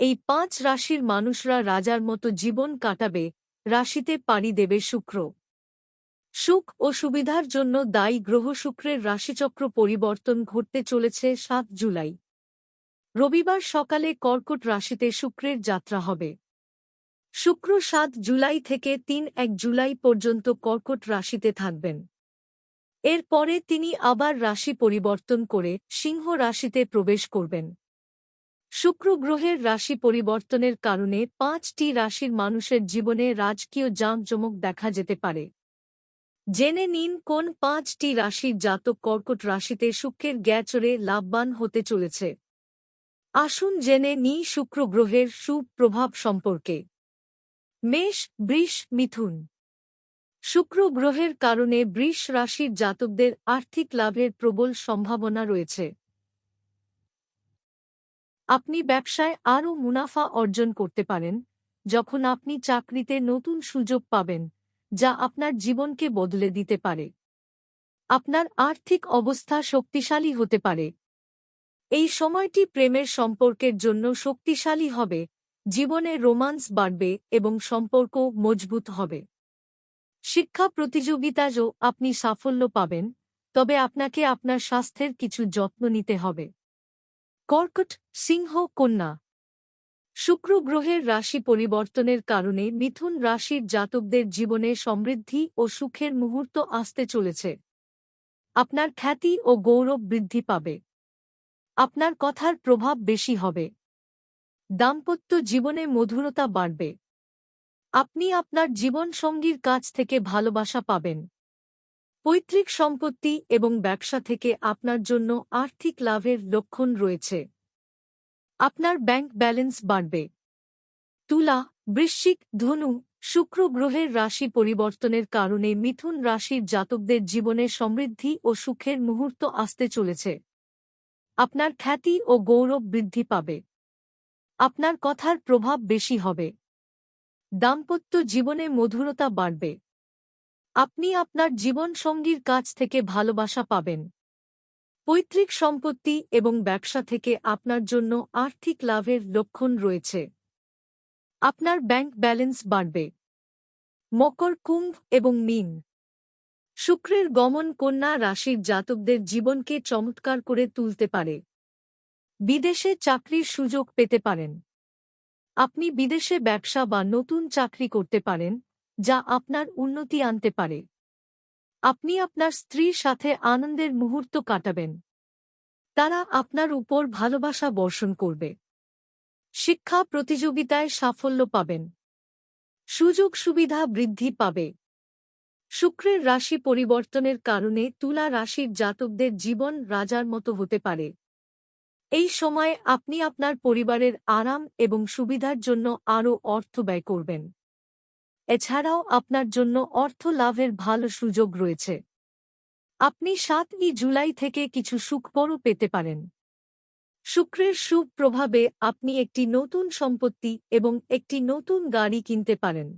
এই পাঁচ রাশির মানুষরা রাজার মতো জীবন কাটাবে, রাশিতে পাড়ি দেবে শুক্র। সুখ ও সুবিধার জন্য দায়ী গ্রহ শুক্রের রাশিচক্র পরিবর্তন ঘটতে চলেছে সাত জুলাই। রবিবার সকালে কর্কট রাশিতে শুক্রের যাত্রা হবে। শুক্র সাত জুলাই থেকে তিন এক জুলাই পর্যন্ত কর্কট রাশিতে থাকবেন। এরপরে তিনি আবার রাশি পরিবর্তন করে সিংহ রাশিতে প্রবেশ করবেন। শুক্র গ্রহের রাশি পরিবর্তনের কারণে পাঁচটি রাশির মানুষের জীবনে রাজকীয় জাঁকজমক দেখা যেতে পারে। জেনে নিন কোন পাঁচটি রাশির জাতক কর্কট রাশিতে শুক্রের গ্যাচরে লাভবান হতে চলেছে। আসুন জেনে নিই শুক্র গ্রহের সুপ্রভাব সম্পর্কে। মেষ, বৃষ, মিথুন। শুক্র গ্রহের কারণে বৃষ রাশির জাতকদের আর্থিক লাভের প্রবল সম্ভাবনা রয়েছে। আপনি ব্যবসায় আরও মুনাফা অর্জন করতে পারেন, যখন আপনি চাকরিতে নতুন সুযোগ পাবেন, যা আপনার জীবনকে বদলে দিতে পারে। আপনার আর্থিক অবস্থা শক্তিশালী হতে পারে। এই সময়টি প্রেমের সম্পর্কের জন্য শক্তিশালী হবে, জীবনে রোমান্স বাড়বে এবং সম্পর্ক মজবুত হবে। শিক্ষা প্রতিযোগিতাজও আপনি সাফল্য পাবেন, তবে আপনাকে আপনার স্বাস্থ্যের কিছু যত্ন নিতে হবে। কর্কট সিংহ কন্যা। শুক্র গ্রহের রাশি পরিবর্তনের কারণে মিথুন রাশির জাতকদের জীবনে সমৃদ্ধি ও সুখের মুহূর্ত আসতে চলেছে। আপনার খ্যাতি ও গৌরব বৃদ্ধি পাবে। আপনার কথার প্রভাব বেশি হবে। দাম্পত্য জীবনে মধুরতা বাড়বে। আপনি আপনার জীবনসঙ্গীর কাছ থেকে ভালোবাসা পাবেন। পৈতৃক সম্পত্তি এবং ব্যবসা থেকে আপনার জন্য আর্থিক লাভের লক্ষণ রয়েছে। আপনার ব্যাংক ব্যালেন্স বাড়বে। তুলা, বৃশ্চিক, ধনু, শুক্র গ্রহের রাশি পরিবর্তনের কারণে মিথুন রাশির জাতকদের জীবনে সমৃদ্ধি ও সুখের মুহূর্ত আসতে চলেছে। আপনার খ্যাতি ও গৌরব বৃদ্ধি পাবে। আপনার কথার প্রভাব বেশি হবে। দাম্পত্য জীবনে মধুরতা বাড়বে। আপনি আপনার জীবন সঙ্গীর কাছ থেকে ভালোবাসা পাবেন। পৈতৃক সম্পত্তি এবং ব্যবসা থেকে আপনার জন্য আর্থিক লাভের লক্ষণ রয়েছে। আপনার ব্যাংক ব্যালেন্স বাড়বে। মকর কুম্ভ এবং মিন। শুক্রের গমন কন্যা রাশির জাতকদের জীবনকে চমৎকার করে তুলতে পারে। বিদেশে চাকরির সুযোগ পেতে পারেন। আপনি বিদেশে ব্যবসা বা নতুন চাকরি করতে পারেন। যা আপনার উন্নতি আনতে পারে। আপনি আপনার স্ত্রীর সাথে আনন্দের মুহূর্ত কাটাবেন। তারা আপনার উপর ভালোবাসা বর্ষণ করবে। শিক্ষা প্রতিযোগিতায় সাফল্য পাবেন। সুযোগ সুবিধা বৃদ্ধি পাবে। শুক্রের রাশি পরিবর্তনের কারণে তুলা রাশির জাতকদের জীবন রাজার মতো হতে পারে। এই সময়ে আপনি আপনার পরিবারের আরাম এবং সুবিধার জন্য আরও অর্থ ব্যয় করবেন। এছাড়াও আপনার জন্য অর্থ লাভের ভালো সুযোগ রয়েছে। আপনি সাতই জুলাই থেকে কিছু সুখবরও পেতে পারেন। শুক্রের সুপ্রভাবে আপনি একটি নতুন সম্পত্তি এবং একটি নতুন গাড়ি কিনতে পারেন।